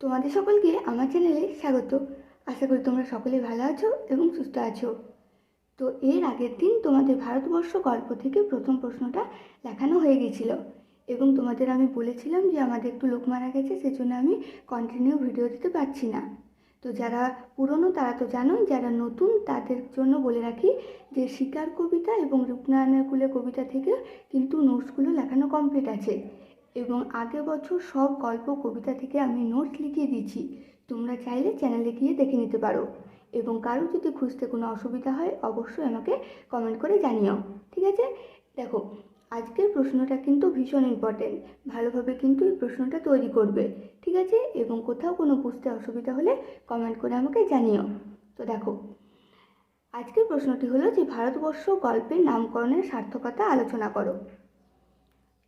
তোমাদের সকলকে আমার চ্যানেলে স্বাগত। আশা করি তোমরা সকলেই ভালো আছো এবং সুস্থ আছো। তো এর আগের দিন তোমাদের ভারতবর্ষ গল্প থেকে প্রথম প্রশ্নটা লেখানো হয়ে গেছিল এবং তোমাদের আমি বলেছিলাম যে আমাদের একটু লোক মারা গেছে, সেজন্য আমি কন্টিনিউ ভিডিও দিতে পারছি না। তো যারা পুরনো তারা তো জানোই, যারা নতুন তাদের জন্য বলে রাখি যে শিকার কবিতা এবং রূপনারায়ণের কুলে কবিতা থেকে কিন্তু নোটসগুলো লেখানো কমপ্লিট আছে। এবং আগের বছর সব গল্প, কবিতা থেকে আমি নোটস লিখিয়ে দিয়েছি। তোমরা চাইলে চ্যানেলে গিয়ে দেখে নিতে পারো। এবং কারও যদি খুঁজতে কোনো অসুবিধা হয়, অবশ্যই আমাকে কমেন্ট করে জানিও। ঠিক আছে? দেখো, আজকের প্রশ্নটা কিন্তু ভীষণ ইম্পর্টেন্ট ভালোভাবে কিন্তু এই প্রশ্নটা তৈরি করবে। ঠিক আছে? এবং কোথাও কোনো বুঝতে অসুবিধা হলে কমেন্ট করে আমাকে জানিও। তো দেখো, আজকের প্রশ্নটি হলো যে, ভারতবর্ষ গল্পের নামকরণের সার্থকতা আলোচনা করো।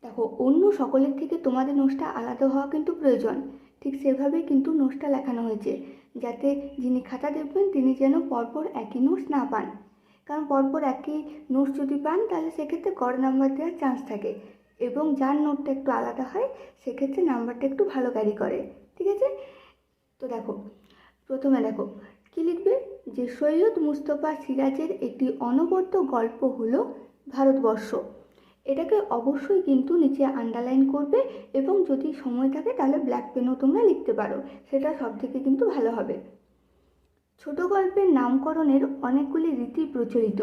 দেখো, অন্য সকলের থেকে তোমাদের নোটসটা আলাদা হওয়া কিন্তু প্রয়োজন। ঠিক সেভাবেই কিন্তু নোটসটা লেখানো হয়েছে, যাতে যিনি খাতা দেখবেন তিনি যেন পরপর একই নোটস না পান। কারণ পরপর একই নোটস যদি পান, তাহলে সেক্ষেত্রে গড় নাম্বার দেওয়ার চান্স থাকে এবং যার নোটটা একটু আলাদা হয়, সেক্ষেত্রে নাম্বারটা একটু ভালো ক্যারি করে। ঠিক আছে? তো দেখো, প্রথমে দেখো, কী লিখবে? যে সৈয়দ মুস্তফা সিরাজের একটি অনবদ্য গল্প হলো ভারতবর্ষ। এটাকে অবশ্যই কিন্তু নিচে আন্ডারলাইন করবে এবং যদি সময় থাকে তাহলে ব্ল্যাক পেনও তোমরা লিখতে পারো, সেটা সব থেকে কিন্তু ভালো হবে। ছোট গল্পের নামকরণের অনেকগুলি রীতি প্রচলিত।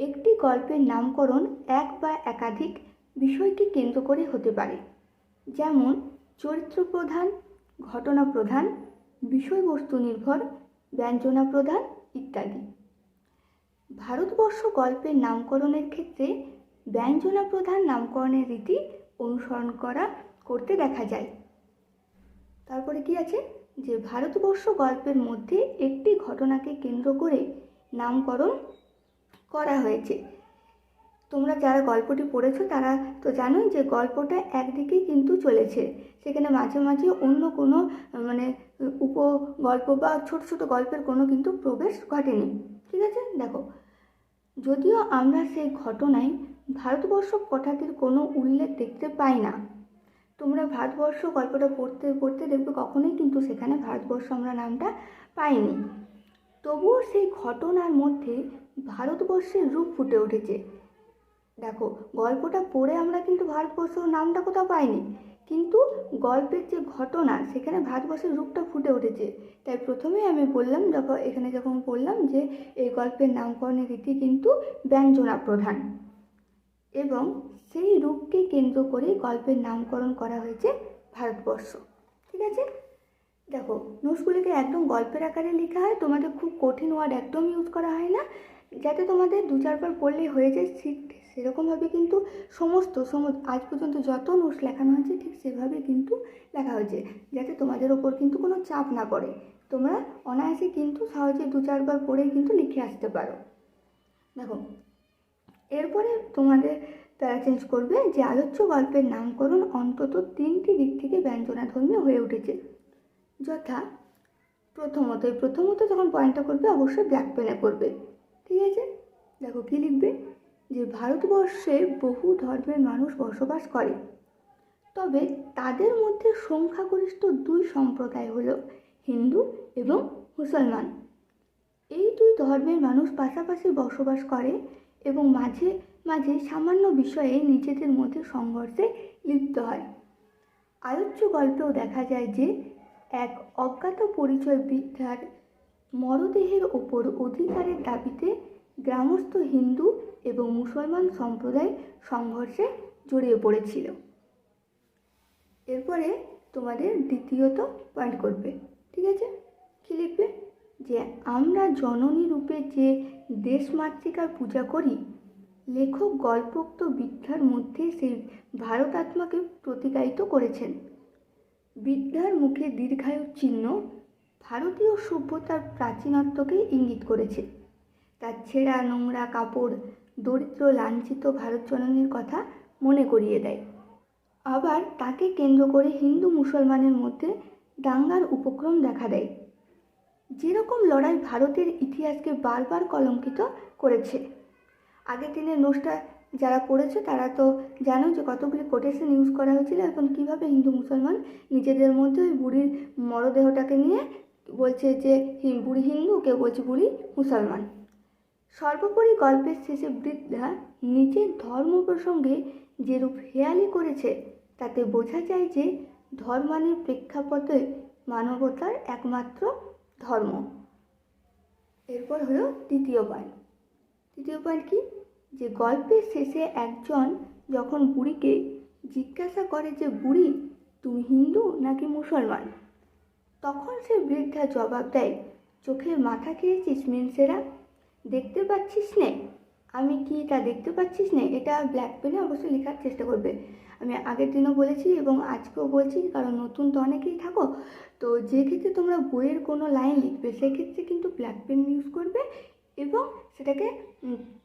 একটি গল্পের নামকরণ এক বা একাধিক বিষয়কে কেন্দ্র করে হতে পারে, যেমন চরিত্র প্রধান ঘটনা প্রধান বিষয়বস্তু নির্ভর ব্যঞ্জনা প্রধান ইত্যাদি। ভারতবর্ষ গল্পের নামকরণের ক্ষেত্রে ব্যঞ্জনা প্রধান নামকরণের রীতি অনুসরণ করা করতে দেখা যায়। তারপরে কি আছে? যে ভারতবর্ষ গল্পের মধ্যে একটি ঘটনাকে কেন্দ্র করে নামকরণ করা হয়েছে। তোমরা যারা গল্পটি পড়েছো, তারা তো জানোই যে গল্পটা একদিকেই কিন্তু চলেছে। সেখানে মাঝে মাঝে অন্য কোনো মানে উপ গল্প বা ছোট ছোট গল্পের কোনো কিন্তু প্রবেশ ঘটেনি। ঠিক আছে? দেখো, যদিও আমরা সেই ঘটনায় ভারতবর্ষ কথাটির কোনো উল্লেখ দেখতে পাই না। তোমরা ভারতবর্ষ গল্পটা পড়তে পড়তে দেখবে কখনোই কিন্তু সেখানে ভারতবর্ষ আমরা নামটা পাইনি। তবুও সেই ঘটনার মধ্যে ভারতবর্ষের রূপ ফুটে উঠেছে। দেখো, গল্পটা পড়ে আমরা কিন্তু ভারতবর্ষ নামটা কোথাও পাইনি। কিন্তু গল্পের যে ঘটনা, সেখানে ভারতবর্ষের রূপটা ফুটে উঠেছে। তাই প্রথমেই আমি বললাম যখন এখানে যখন বললাম যে এই গল্পের নামকরণের রীতি কিন্তু ব্যঞ্জনা প্রধান। এবং সেই রূপকে কেন্দ্র করে গল্পের নামকরণ করা হয়েছে ভারতবর্ষ। ঠিক আছে? দেখো নোটসগুলিকে একদম গল্পের আকারে লেখা হয়, তোমাদের খুব কঠিন ওয়ার্ড একদম ইউজ করা হয় না। যাতে তোমাদের দু চারবার পড়লেই হয়ে যায়, ঠিক সেরকমভাবে কিন্তু সমস্ত সম আজ পর্যন্ত যত নোটস লেখানো হয়েছে, ঠিক সেভাবে কিন্তু লেখা হয়েছে। যাতে তোমাদের ওপর কিন্তু কোনো চাপ না পড়ে। তোমরা অনায়াসে কিন্তু সহজে দু চারবার পড়ে কিন্তু লিখে আসতে পারো। দেখো এরপরে তোমাদের তারা চেঞ্জ করবে যে আলোচ্য গল্পের নামকরণ অন্তত তিনটি দিক থেকে ব্যঞ্জনাধর্মী হয়ে উঠেছে। যথা প্রথমত প্রথমত যখন পয়েন্টটা করবে, অবশ্যই ব্ল্যাক পেনে করবে। ঠিক আছে? দেখো কী লিখবে? যে ভারতবর্ষে বহু ধর্মের মানুষ বসবাস করে। তবে তাদের মধ্যে সংখ্যাগরিষ্ঠ দুই সম্প্রদায় হল হিন্দু এবং মুসলমান। এই দুই ধর্মের মানুষ পাশাপাশি বসবাস করে এবং মাঝে মাঝে সামান্য বিষয়ে নিজেদের মধ্যে সংঘর্ষে লিপ্ত হয়। আলোচ্য গল্পেও দেখা যায় যে, এক অজ্ঞাত পরিচয় বৃদ্ধার মরদেহের ওপর অধিকারের দাবিতে গ্রামস্থ হিন্দু এবং মুসলমান সম্প্রদায় সংঘর্ষে জড়িয়ে পড়েছিল। এরপরে তোমাদের দ্বিতীয়ত পয়েন্ট করবে, ঠিক আছে? কী লিখবে? যে আমরা জননী রূপে যে দেশমাতৃকার পূজা করি, লেখক গল্পোক্ত বিদ্যার মধ্যে সেই ভারতাত্মাকে প্রতিকায়িত করেছেন। বিদ্যার মুখে দীর্ঘায়ু চিহ্ন ভারতীয় সভ্যতার প্রাচীনত্বকে ইঙ্গিত করেছে। তার ছেঁড়া নোংরা কাপড় দরিদ্র লাঞ্ছিত ভারত জননীর কথা মনে করিয়ে দেয়। আবার তাকে কেন্দ্র করে হিন্দু মুসলমানের মধ্যে দাঙ্গার উপক্রম দেখা দেয়। যেরকম লড়াই ভারতের ইতিহাসকে বারবার কলঙ্কিত করেছে। আগের দিনের নোটসটা যারা পড়েছো তারা তো জানো যে কতগুলি কোটেশন ইউজ করা হয়েছিল এবং কীভাবে হিন্দু মুসলমান নিজেদের মধ্যে ওই বুড়ির মরদেহটাকে নিয়ে বলছে যে বুড়ি হিন্দু, কেউ বলছে বুড়ি মুসলমান। সর্বোপরি গল্পের শেষে বৃদ্ধা নিজের ধর্ম প্রসঙ্গে যেরূপ হেয়ালি করেছে, তাতে বোঝা যায় যে ধর্মানের প্রেক্ষাপটে মানবতার একমাত্র ধর্ম। এরপর হলো দ্বিতীয় পয়েন্ট তৃতীয় পয়েন্ট কি? যে গল্পের শেষে একজন যখন বুড়িকে জিজ্ঞাসা করে যে, বুড়ি, তুমি হিন্দু নাকি মুসলমান? তখন সে বৃদ্ধা জবাব দেয়, চোখের মাথা খেয়েছিস, মিনসেরা? দেখতে পাচ্ছিস নে? আমি কি তা দেখতে পাচ্ছিস নে? এটা ব্ল্যাক পেনে অবশ্যই লেখার চেষ্টা করবে। আমি আগের দিনও বলেছি এবং আজকেও বলছি, কারণ নতুন তো অনেকেই থাকো। তো যে ক্ষেত্রে তোমরা বইয়ের কোনো লাইন লিখবে সেক্ষেত্রে কিন্তু ব্ল্যাক পেন ইউজ করবে এবং সেটাকে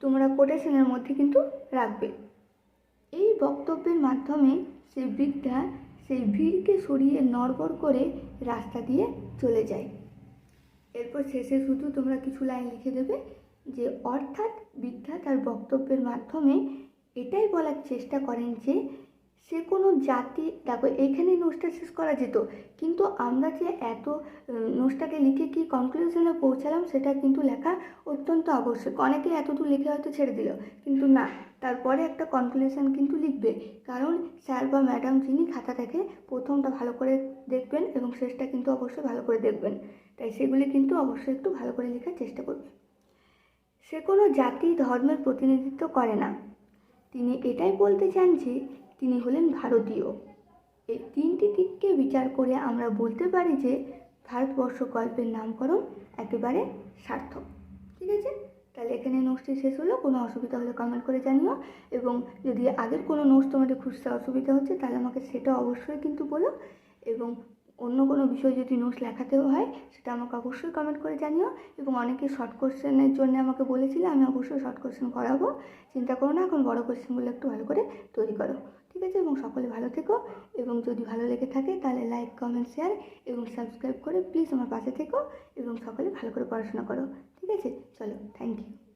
তোমরা কোটেশনের মধ্যে কিন্তু রাখবে। এই বক্তব্যের মাধ্যমে সেই বৃদ্ধা সেই ভিড়কে সরিয়ে নড়বড় করে রাস্তা দিয়ে চলে যায়। এরপর শেষে শুধু তোমরা কিছু লাইন লিখে দেবে যে, অর্থাৎ বৃদ্ধা তার বক্তব্যের মাধ্যমে এটাই বলার চেষ্টা করেন যে সে কোনো জাতি, দেখো এইখানেই নোটসটা শেষ করা যেত, কিন্তু আমরা যে এত নোটসটাকে লিখে কি কনক্লুশনে পৌঁছালাম সেটা কিন্তু লেখা অত্যন্ত আবশ্যক। অনেকে এতদূর লিখে হয়তো ছেড়ে দিল, কিন্তু না, তারপরে একটা কনক্লুশন কিন্তু লিখবে। কারণ স্যার বা ম্যাডাম যিনি খাতা দেখে প্রথমটা ভালো করে দেখবেন এবং শেষটা কিন্তু অবশ্যই ভালো করে দেখবেন। তাই সেগুলি কিন্তু অবশ্যই একটু ভালো করে লেখার চেষ্টা করবে। সে কোনো জাতি ধর্মের প্রতিনিধিত্ব করে না। তিনি এটাই বলতে চান যে তিনি হলেন ভারতীয়। এই তিনটি দিককে বিচার করে আমরা বলতে পারি যে, ভারতবর্ষ গল্পের নামকরণ একেবারে সার্থক। ঠিক আছে? তাহলে এখানে নোটসটি শেষ হলো। কোনো অসুবিধা হলে কমেন্ট করে জানিও। এবং যদি আগের কোনো নোটস তোমাদের খুঁজতে অসুবিধা হচ্ছে, তাহলে আমাকে সেটা অবশ্যই কিন্তু বলো। এবং অন্য কোনো বিষয় যদি নোটস লেখাতেও হয়, সেটা আমাকে অবশ্যই কমেন্ট করে জানিও। এবং অনেকে শর্ট কোশ্চেনের জন্য আমাকে বলেছিলে, আমি অবশ্যই শর্ট কোশ্চেন করাবো। চিন্তা করো না, এখন বড় কোশ্চেনগুলো একটু ভালো করে তৈরি করো। ঠিক আছে? এবং সকলে ভালো থেকো। এবং যদি ভালো লেগে থাকে, তাহলে লাইক কমেন্ট শেয়ার এবং সাবস্ক্রাইব করে প্লিজ আমার পাশে থেকো। এবং সকলে ভালো করে পড়াশোনা করো। ঠিক আছে? চলো থ্যাংক ইউ